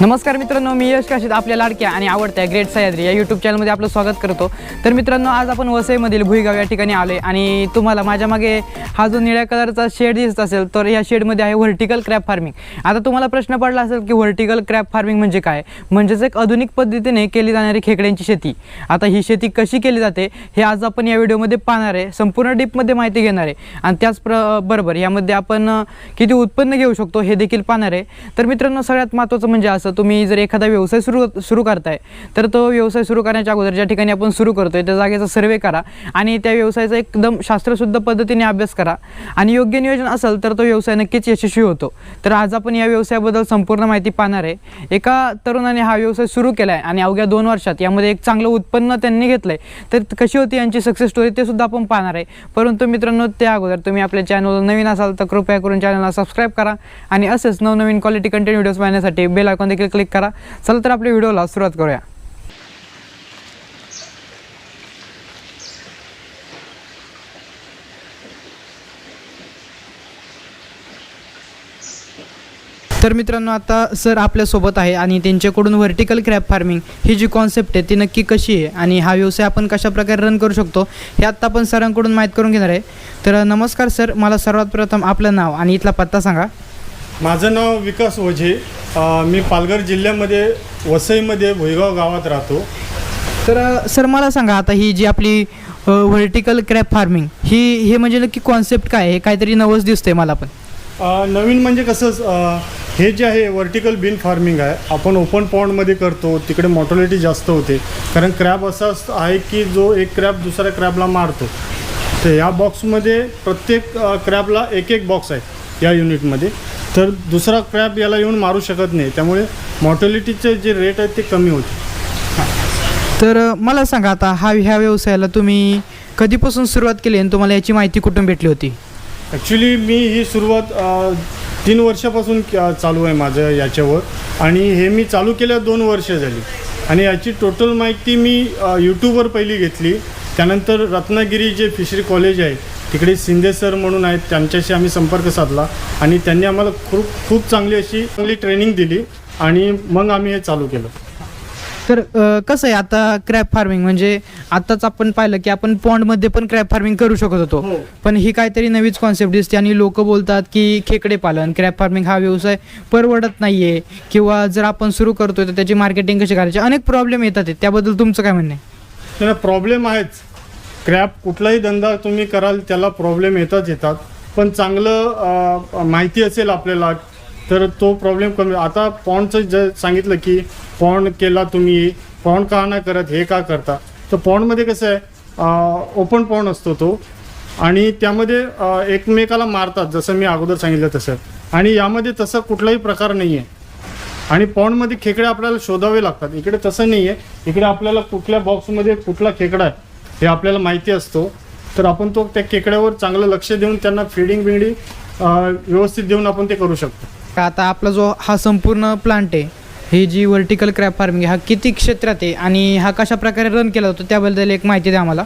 नमस्कार मित्रांनो मी यश काशीत आपल्या लाडक्या आणि आवडत्या ग्रेट सह्याद्री या यूट्यूब चॅनलमध्ये आपलं स्वागत करतो. तर मित्रांनो आज आपण वसईमधील भुईगाव या ठिकाणी आलो आहे आणि तुम्हाला माझ्या मागे हा जो निळ्या कलरचा शेड दिसत असेल तर या शेडमध्ये आहे व्हर्टिकल क्रॅप फार्मिंग आता तुम्हाला प्रश्न पडला असेल की व्हर्टिकल क्रॅप फार्मिंग म्हणजे काय? म्हणजेच एक आधुनिक पद्धतीने केली जाणारी खेकड्यांची शेती. आता ही शेती कशी केली जाते हे आज आपण या व्हिडिओमध्ये पाहणार आहे. संपूर्ण डीपमध्ये माहिती घेणार आहे. आणि त्याच प्र बरोबर यामध्ये आपण किती उत्पन्न घेऊ शकतो हे देखील पाहणार आहे. तर मित्रांनो सगळ्यात महत्त्वाचं म्हणजे असं तुम्ही जर एखादा व्यवसाय सुरू सुरू करताय तर तो व्यवसाय सुरू करण्याच्या अगोदर ज्या ठिकाणी आपण सुरू करतोय. त्या जागेचा सर्वे करा आणि त्या व्यवसायाचा एकदम शास्त्रशुद्ध पद्धतीने अभ्यास करा. आणि योग्य नियोजन असेल तर तो व्यवसाय नक्कीच यशस्वी होतो. तर आज आपण या व्यवसायाबद्दल संपूर्ण माहिती पाहणार आहे. एका तरुणाने हा व्यवसाय सुरू केला आहे आणि अवघ्या दोन वर्षात यामध्ये एक चांगलं उत्पन्न त्यांनी घेतलं आहे तर कशी होती यांची सक्सेस स्टोरी ते सुद्धा आपण पाहणार आहे. परंतु मित्रांनो त्या अगोदर तुम्ही आपल्या चॅनलवर नवीन असाल तर कृपया करून चॅनलला सबस्क्राईब करा. आणि असेच नवनवीन क्वालिटी कंटेंट व्हिडिओज पाहण्यासाठी बेल आयकॉन देखील क्लिक करा. चला तर आपल्या व्हिडिओला सुरुवात करूया. तर मित्रांनो आता सर आपल्यासोबत आहे आणि त्यांच्याकडून व्हर्टिकल क्रॅप फार्मिंग ही जी कॉन्सेप्ट आहे ती नक्की कशी आहे आणि हा व्यवसाय आपण कशा प्रकारे रन करू शकतो हे आत्ता आपण सरांकडून माहीत करून घेणार आहे. तर नमस्कार सर मला सर्वात प्रथम आपलं नाव आणि इथला पत्ता सांगा. माझं नाव विकास ओझे. मी पालघर जिल्ह्यामध्ये वसईमध्ये भुईगाव गावात राहतो. तर सर मला सांगा आता ही जी आपली व्हर्टिकल क्रॅप फार्मिंग ही हे म्हणजे नक्की कॉन्सेप्ट काय आहे? हे काहीतरी नवस दिसतंय मला पण. नवीन म्हणजे कसं हे जे आहे व्हर्टिकल बिन फार्मिंग आहे आपण ओपन पॉन्डमध्ये करतो तिकडे मॉर्टॅलिटी जास्त होते. कारण क्रॅब असा आहे की जो एक क्रॅब दुसऱ्या क्रॅबला मारतो. तर या बॉक्समध्ये प्रत्येक क्रॅबला एक एक बॉक्स आहे या युनिटमध्ये तर दुसरा क्रॅब याला येऊन मारू शकत नाही. त्यामुळे मॉर्टॅलिटीचे जे रेट आहेत ते कमी होते तर मला सांगा आता हा ह्या व्यवसायाला तुम्ही कधीपासून सुरुवात केली आणि तुम्हाला याची माहिती कुठून भेटली होती? ॲक्च्युली मी ही सुरुवात अ, तीन वर्षापासून क- चालू आहे माझं याच्यावर. आणि हे मी चालू केल्या दोन वर्ष झाली. आणि याची टोटल माहिती मी यूट्यूबवर पहिली घेतली. त्यानंतर रत्नागिरी जे फिशरी कॉलेज आहे तिकडे शिंदे सर म्हणून आहेत त्यांच्याशी आम्ही संपर्क साधला आणि त्यांनी आम्हाला खूप खूप चांगली अशी चांगली ट्रेनिंग दिली आणि मग आम्ही हे चालू केलं. तर कसं आहे आता क्रॅप फार्मिंग म्हणजे आताच आपण पाहिलं की आपण पॉन्डमध्ये पण क्रॅप फार्मिंग करू शकत होतो. हो. पण ही काहीतरी नवीच कॉन्सेप्ट दिसते आणि लोक बोलतात की खेकडे पालन क्रॅप फार्मिंग हा व्यवसाय परवडत नाहीये. किंवा जर आपण सुरू करतोय तर त्याची मार्केटिंग कशी करायची? अनेक प्रॉब्लेम येतात. त्याबद्दल तुमचं काय म्हणणं आहे? प्रॉब्लेम आहेच. क्रॅप कुठलाही धंदा तुम्ही कराल त्याला प्रॉब्लेम येतात येतात. पण चांगलं माहिती असेल आपल्याला तर तो प्रॉब्लेम कमी आता पॉन्डचं ज सांगितलं की पॉन्ड केला तुम्ही पॉन्ड का नाही करत हे का करता? तर पॉन्डमध्ये कसं आहे ओपन पॉन्ड असतो तो. आणि त्यामध्ये एकमेकाला मारतात जसं मी अगोदर सांगितलं तसं. आणि यामध्ये तसं कुठलाही प्रकार नाही आहे आणि पॉन्डमध्ये खेकडे आपल्याला शोधावे लागतात. इकडे तसं नाही आहे इकडे आपल्याला कुठल्या बॉक्समध्ये कुठला खेकडा आहे. हे आपल्याला माहिती असतो. तर आपण तो त्या खेकड्यावर चांगलं लक्ष देऊन त्यांना फिडिंग बिडिंग व्यवस्थित देऊन आपण ते करू शकतो. आता आपला जो हा संपूर्ण प्लांट आहे ही जी व्हर्टिकल क्रॅप फार्मिंग हा किती क्षेत्रात आहे आणि हा कशा प्रकारे रन केला जातो त्याबद्दल एक माहिती द्या आम्हाला.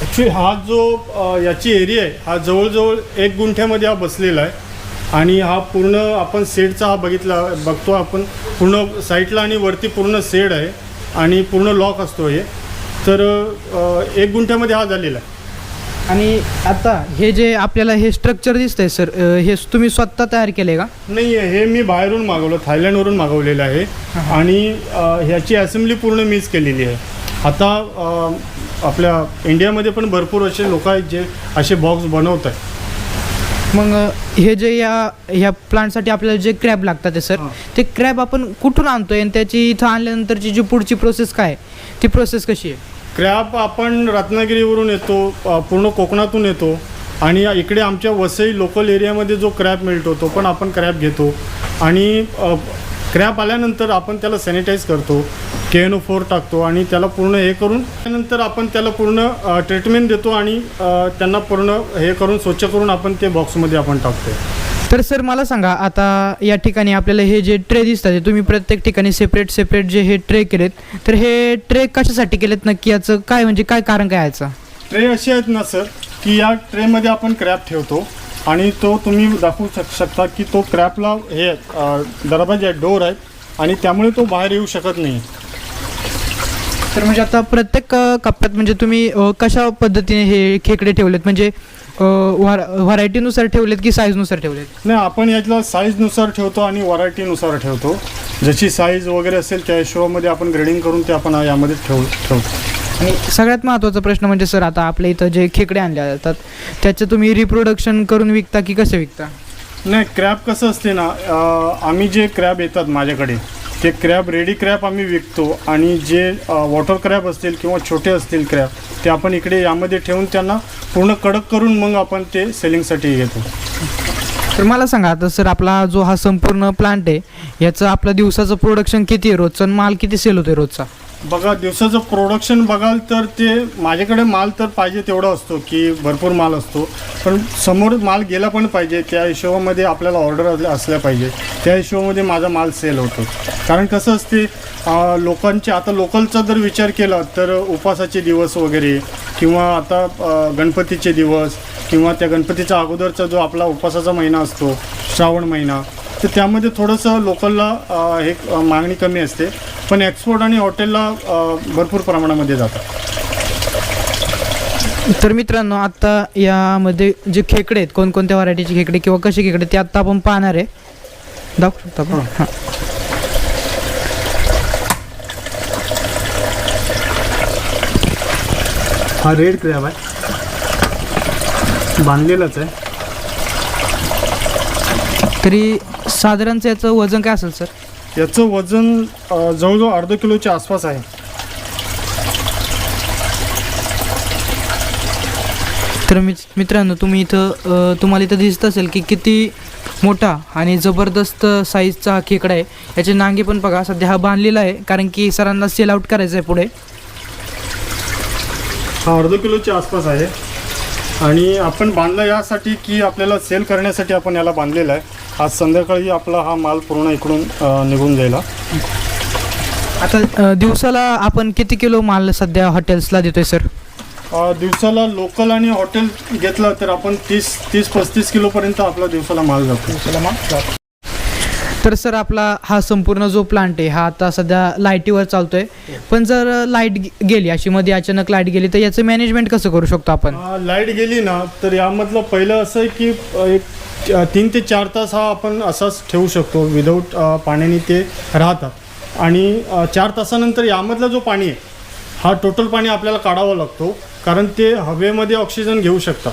ॲक्च्युली हा जो याची एरिया आहे हा जवळजवळ एक गुंठ्यामध्ये हा बसलेला आहे. आणि हा पूर्ण आपण सेडचा हा बघितला बघतो आपण. पूर्ण साईडला आणि वरती पूर्ण सेड आहे आणि पूर्ण लॉक असतो हे. तर अ, एक गुंठ्यामध्ये हा झालेला आहे. आणि आता हे जे आपल्याला हे स्ट्रक्चर दिसतंय सर हे तुम्ही स्वतः तयार केले का? नाही हे मी बाहेरून मागवलं थायलंडवरून मागवलेलं आहे. आणि अ, ह्याची असेंब्ली पूर्ण मीच केलेली आहे. आता अ, आपल्या इंडियामध्ये पण भरपूर असे लोक आहेत जे असे बॉक्स बनवत आहेत. मग अ, हे जे या ह्या प्लांटसाठी आपल्याला जे क्रॅब लागतात आहे सर हां. ते क्रॅब आपण कुठून आणतोय? आणि त्याची इथं आणल्यानंतरची जी पुढची प्रोसेस काय आहे? ती प्रोसेस कशी आहे? क्रॅप आपण रत्नागिरीवरून येतो पूर्ण कोकणातून येतो आणि इकडे आमच्या वसई लोकल एरियामध्ये जो क्रॅप मिळतो तो पण आपण क्रॅप घेतो. आणि क्रॅप आल्यानंतर आपण त्याला सॅनिटाईज करतो के एन ओ फोर टाकतो आणि त्याला पूर्ण हे करून त्यानंतर आपण त्याला पूर्ण ट्रीटमेंट देतो आणि त्यांना पूर्ण हे करून स्वच्छ करून आपण ते बॉक्समध्ये आपण टाकतो. तर सर मला सांगा आता या ठिकाणी आपल्याला हे जे ट्रे दिसतात तुम्ही प्रत्येक ठिकाणी सेपरेट सेपरेट जे हे ट्रे केलेत तर हे ट्रे कशासाठी केलेत नक्की? याचं काय म्हणजे काय कारण काय याचं? ट्रे असे आहेत ना सर की या ट्रेमध्ये आपण क्रॅप ठेवतो आणि तो तुम्ही दाखवू शक शकता की तो क्रॅपला हे दरवाजे आहेत डोर आहेत आणि त्यामुळे तो बाहेर येऊ शकत नाही. तर म्हणजे आता प्रत्येक कप्प्यात म्हणजे तुम्ही अ, कशा पद्धतीने हे खेकडे ठेवलेत? म्हणजे व्हरायटीनुसार ठेवलेत की साईजनुसार ठेवलेत? नाही आपण यातला साईजनुसार ठेवतो आणि व्हरायटीनुसार ठेवतो. जशी साईज वगैरे असेल त्या हिशोबामध्ये आपण ग्रेडिंग करून ते आपण यामध्ये ठेव ठेवतो. आणि सगळ्यात महत्त्वाचा प्रश्न म्हणजे सर आता आपल्या इथं जे खेकडे आणले जातात त्याचं तुम्ही रिप्रोडक्शन करून विकता की कसे विकता? नाही क्रॅब कसं असते ना अं, आम्ही जे क्रॅब येतात माझ्याकडे ते क्रॅब रेडी क्रॅब आम्ही विकतो आणि जे वॉटर क्रॅब असतील किंवा छोटे असतील क्रॅब ते आपण इकडे यामध्ये ठेवून त्यांना पूर्ण कडक करून मग आपण ते सेलिंगसाठी घेतो. तर मला सांगा आता सर आपला जो हा संपूर्ण प्लांट आहे याचं आपलं दिवसाचं प्रोडक्शन किती आहे? रोजचा आणि माल किती सेल होतो रोजचा? बघा दिवसाचं प्रोडक्शन बघाल तर ते माझ्याकडे माल तर पाहिजे तेवढा असतो की भरपूर माल असतो. पण समोर माल गेला पण पाहिजे त्या हिशोबामध्ये आपल्याला ऑर्डर असल्या पाहिजे. त्या हिशोबामध्ये माझा माल सेल होतो. कारण कसं असते लोकांचे आता लोकलचा जर विचार केला तर उपासाचे दिवस वगैरे किंवा आता गणपतीचे दिवस किंवा त्या गणपतीचा अगोदरचा जो आपला उपासाचा महिना असतो श्रावण महिना तर त्यामध्ये थोडंसं लोकलला हे मागणी कमी असते. पण एक्सपोर्ट आणि हॉटेलला भरपूर प्रमाणामध्ये जातात. तर मित्रांनो आत्ता यामध्ये जे खेकडे आहेत कोणकोणत्या व्हरायटीचे खेकडे किंवा कसे खेकडे ते आत्ता आपण पाहणार आहे. दाखवू शकता आपण? हां. हा रेड क्रॅब आहे. बांधलेलाच आहे. तरी साधारणचं याचं वजन काय असेल सर? याचं वजन जवळजवळ अर्धा किलोच्या आसपास आहे. तर मित मित्रांनो तुम्ही इथं तुम्हाला इथं दिसत असेल की किती मोठा आणि जबरदस्त साईजचा हा खेकडा आहे. याचे नांगे पण बघा सध्या हा बांधलेला आहे कारण की सरांना सेल आउट करायचं आहे पुढे. हा अर्धा किलोच्या आसपास आहे. आणि आपण बांधला यासाठी की आपल्याला सेल करण्यासाठी आपण याला बांधलेला आहे. आज संध्याकाळी आपला हा माल पूर्ण इकडून निघून जाईल आता अ, दिवसाला आपण किती किलो माल सध्या हॉटेल्सला देतोय सर? अ, दिवसाला लोकल आणि हॉटेल घेतलं तर आपण तीस तीस पस्तीस किलोपर्यंत आपला दिवसाला माल जातो. तर सर आपला हा संपूर्ण जो प्लांट आहे हा आता सध्या लाईटीवर चालतोय. पण जर लाइट गेली अशी मध्ये अचानक लाइट गेली तर याचं मॅनेजमेंट कसं करू शकतो आपण? लाइट गेली ना तर यामधलं पहिलं असं आहे की अ, एक तीन ते चार तास हा आपण असाच ठेवू शकतो विदाऊट पाण्याने ते राहतात. आणि चार तासानंतर यामधला जो पाणी आहे हा टोटल पाणी आपल्याला काढावा लागतो कारण ते हवेमध्ये ऑक्सिजन घेऊ शकतात.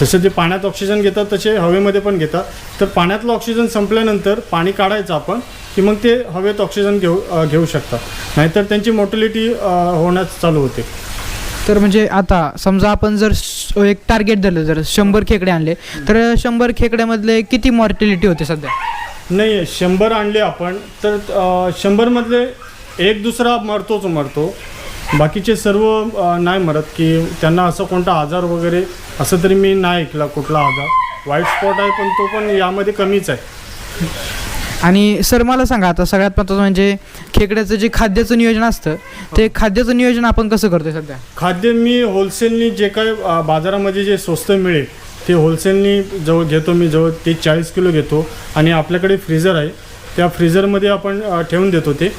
जसं ते पाण्यात ऑक्सिजन घेतात तसे हवेमध्ये पण घेतात. तर पाण्यातलं ऑक्सिजन संपल्यानंतर पाणी काढायचं आपण की मग ते हवेत ऑक्सिजन घेऊ घेऊ शकतात. नाहीतर त्यांची मोटिलिटी होण्यास चालू होते. तर म्हणजे आता समजा आपण जर एक टार्गेट धरलं जर शंभर खेकडे आणले तर शंभर खेकड्यामधले किती मॉर्टिलिटी होते सध्या? नाही शंभर आणले आपण तर अ, शंभरमधले एक दुसरा मरतोच मरतो. बाकीचे सर्व अ, नाही मरत की त्यांना असं कोणता आजार वगैरे असं तरी मी नाही ऐकला कुठला आजार. वाईट स्पॉट आहे पण तो पण यामध्ये कमीच आहे. आणि सर मला सांगा आता सगळ्यात महत्त्वाचं म्हणजे खेकड्याचं जे खाद्याचं नियोजन असतं ते खाद्याचं नियोजन आपण कसं करतोय सध्या? खाद्य मी होलसेलनी जे काय अ, बाजारामध्ये जे स्वस्त मिळेल ते होलसेलनी जवळ घेतो मी जवळ ते चाळीस किलो घेतो. आणि आपल्याकडे फ्रीजर आहे त्या फ्रीजरमध्ये आपण अ, ठेवून देतो ते.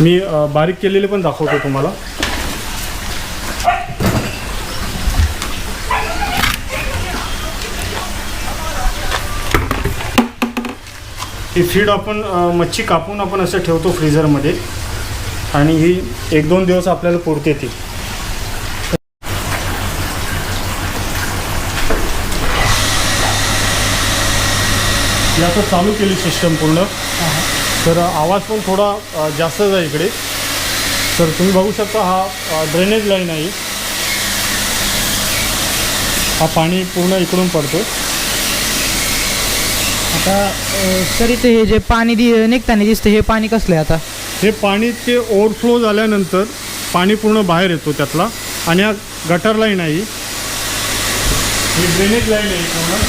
मी अ, बारीक केलेले पण दाखवतो तुम्हाला. ही फीड आपण मच्छी कापून आपण असं ठेवतो फ्रीझरमध्ये. आणि ही एक दोन दिवस आपल्याला पुरते ती. आता चालू केली सिस्टम पूर्ण. तर आवाज पण थोडा जास्तच आहे इकडे. तर तुम्ही बघू शकता हा ड्रेनेज लाईन आहे. हा पाणी पूर्ण इकडून पडतो आता सर इथे हे जे पाणी दि निघताना दिसतं हे पाणी कसलं आहे आता? हे पाणी ते ओव्हरफ्लो झाल्यानंतर पाणी पूर्ण बाहेर येतो त्यातला आणि हा गटर लाईन आहे ही. ड्रेनेज लाईन आहे पूर्ण.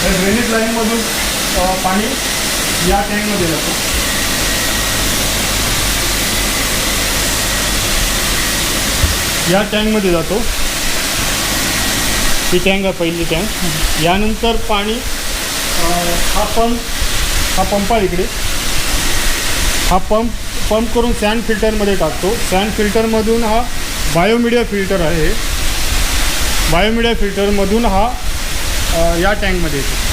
त्या ड्रेनेज लाईनमधून पाणी या टँकमध्ये जातं. या टँकमध्ये जातो. ही टँक आहे पहिली टँक यानंतर पाणी हा पंप हा पंप आहे इकडे. हा पंप पंप करून सँड फिल्टरमध्ये टाकतो. सँड फिल्टरमधून हा बायोमिडिया फिल्टर आहे. बायोमिडिया फिल्टरमधून हा या टँकमध्ये येतो.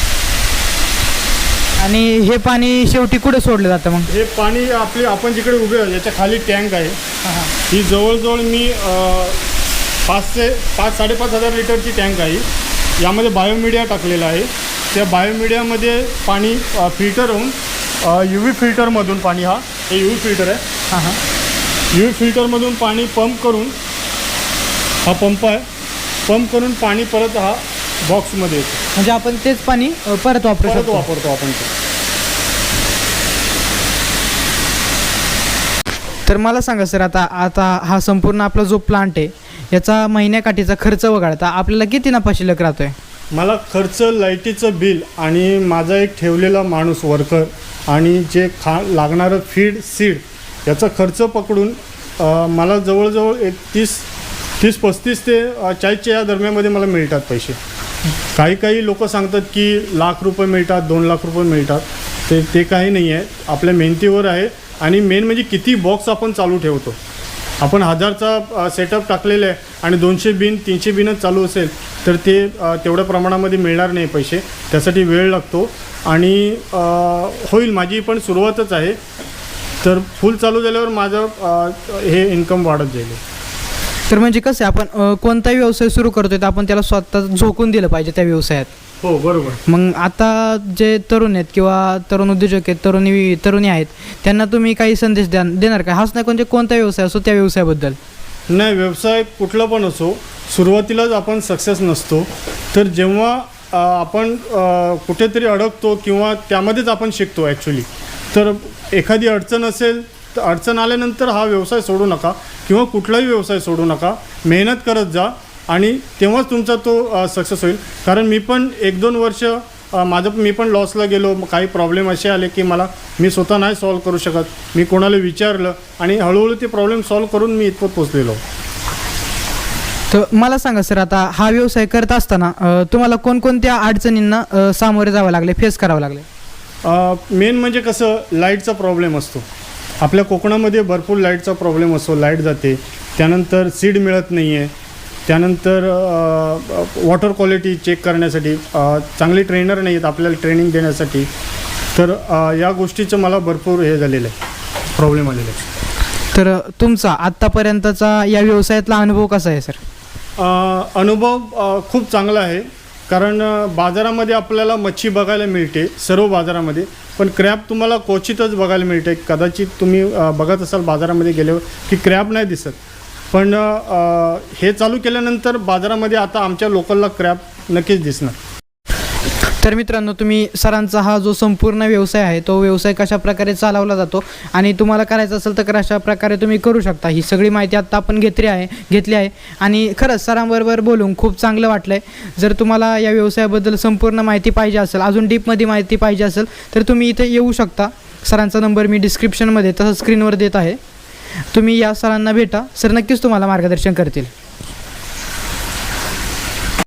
आणि हे पाणी शेवटी कुठे सोडलं जातं मग? हे पाणी आपले आपण जिकडे उभे आहोत याच्या खाली टँक आहे. ही जवळजवळ मी पाचशे पाच साडेपाच हजार लिटरची टँक आहे. यामध्ये बायोमिडिया टाकलेला आहे. त्या बायोमिडियामध्ये पाणी फिल्टर होऊन यू व्ही फिल्टरमधून पाणी हा हे यू व्ही फिल्टर आहे. हां हां. यू व्ही फिल्टरमधून पाणी पंप करून हा पंप आहे. पंप करून पाणी परत हा बॉक्समध्ये येतो. म्हणजे आपण तेच पाणी परत वापरू परत शकतो. वापरतो आपण ते. तर मला सांगा सर आता आता हा संपूर्ण आपला जो प्लांट आहे याचा महिन्याकाठीचा खर्च वगळता आपल्याला किती नफा शिल्लक राहतोय? मला खर्च लाईटीचं बिल आणि माझा एक ठेवलेला माणूस वर्कर आणि जे खा लागणारं फीड सीड याचा खर्च पकडून मला जवळजवळ एक तीस तीस पस्तीस ते चाळीसच्या या दरम्यानमध्ये मला मिळतात पैसे. काही काही लोक सांगतात की लाख रुपये मिळतात दोन लाख रुपये मिळतात. ते ते काही नाही आहे आपल्या मेहनतीवर आहे. आणि मेन म्हणजे किती बॉक्स आपण चालू ठेवतो. आपण हजारचा सेटअप टाकलेला आहे आणि दोनशे बिन तीनशे बिनच चालू असेल तर ते तेवढ्या प्रमाणामध्ये मिळणार नाही पैसे. त्यासाठी वेळ लागतो. आणि होईल माझी पण सुरुवातच आहे. तर फुल चालू झाल्यावर माझं हे इन्कम वाढत जाईल. तर म्हणजे कसं आहे आपण कोणताही व्यवसाय सुरू करतोय तर आपण त्याला स्वतः झोकून दिलं पाहिजे त्या व्यवसायात. हो बरोबर. मग आता जे तरुण आहेत किंवा तरुण उद्योजक आहेत तरुणी तरुणी आहेत त्यांना तुम्ही काही संदेश द्या देणार का? हाच नाही म्हणजे कोणता व्यवसाय असो त्या व्यवसायाबद्दल? नाही व्यवसाय कुठला पण असो सुरुवातीलाच आपण सक्सेस नसतो. तर जेव्हा आपण कुठेतरी अडकतो किंवा त्यामध्येच आपण शिकतो ॲक्च्युली तर एखादी अडचण असेल तर अडचण आल्यानंतर हा व्यवसाय सोडू नका किंवा कुठलाही व्यवसाय सोडू नका. मेहनत करत जा. आणि तेव्हाच तुमचा तो सक्सेस होईल. कारण मी पण एक दोन वर्ष माझं मी पण लॉसला गेलो. काही प्रॉब्लेम असे आले की मला मी स्वतः नाही सॉल्व करू शकत. मी कोणाला विचारलं आणि हळूहळू ते प्रॉब्लेम सॉल्व करून मी इथपर्यंत पोचलेलो तर मला सांगा सर आता हा व्यवसाय करत असताना तुम्हाला कोणकोणत्या अडचणींना सामोरे जावं लागले फेस करावं लागले? मेन म्हणजे कसं लाईटचा प्रॉब्लेम असतो. आपल्या कोकणामध्ये भरपूर लाईटचा प्रॉब्लेम असतो. लाइट जाते. त्यानंतर सीड मिळत नाही आहे त्यानंतर वॉटर क्वालिटी चेक करण्यासाठी चांगले ट्रेनर नाही आहेत आपल्याला ट्रेनिंग देण्यासाठी तर या गोष्टीचं मला भरपूर हे झालेलं आहे. प्रॉब्लेम आलेला आहे. तर तुमचा आत्तापर्यंतचा या व्यवसायातला अनुभव कसा आहे सर? अनुभव खूप चांगला आहे. कारण बाजारामध्ये आपल्याला मच्छी बघायला मिळते सर्व बाजारामध्ये. पण क्रॅब तुम्हाला क्वचितच बघायला मिळते. कदाचित तुम्ही बघत असाल बाजारामध्ये गेल्यावर की क्रॅब नाही दिसत. पण अ, हे चालू केल्यानंतर बाजारामध्ये आता आमच्या लोकलला क्रॅप नक्कीच दिसणार. तर मित्रांनो तुम्ही सरांचा हा जो संपूर्ण व्यवसाय आहे तो व्यवसाय कशा प्रकारे चालवला जातो आणि तुम्हाला करायचं असेल तर अशा प्रकारे तुम्ही करू शकता ही सगळी माहिती आत्ता आपण घेतली आहे घेतली आहे. आणि खरंच सरांबरोबर बोलून खूप चांगलं वाटलं आहे जर तुम्हाला या व्यवसायाबद्दल संपूर्ण माहिती पाहिजे असेल अजून डीपमध्ये माहिती पाहिजे असेल तर तुम्ही इथे येऊ शकता. सरांचा नंबर मी डिस्क्रिप्शनमध्ये तसं स्क्रीनवर देत आहे. तुम्ही या सरांना भेटा. सर नक्कीच तुम्हाला मार्गदर्शन करतील.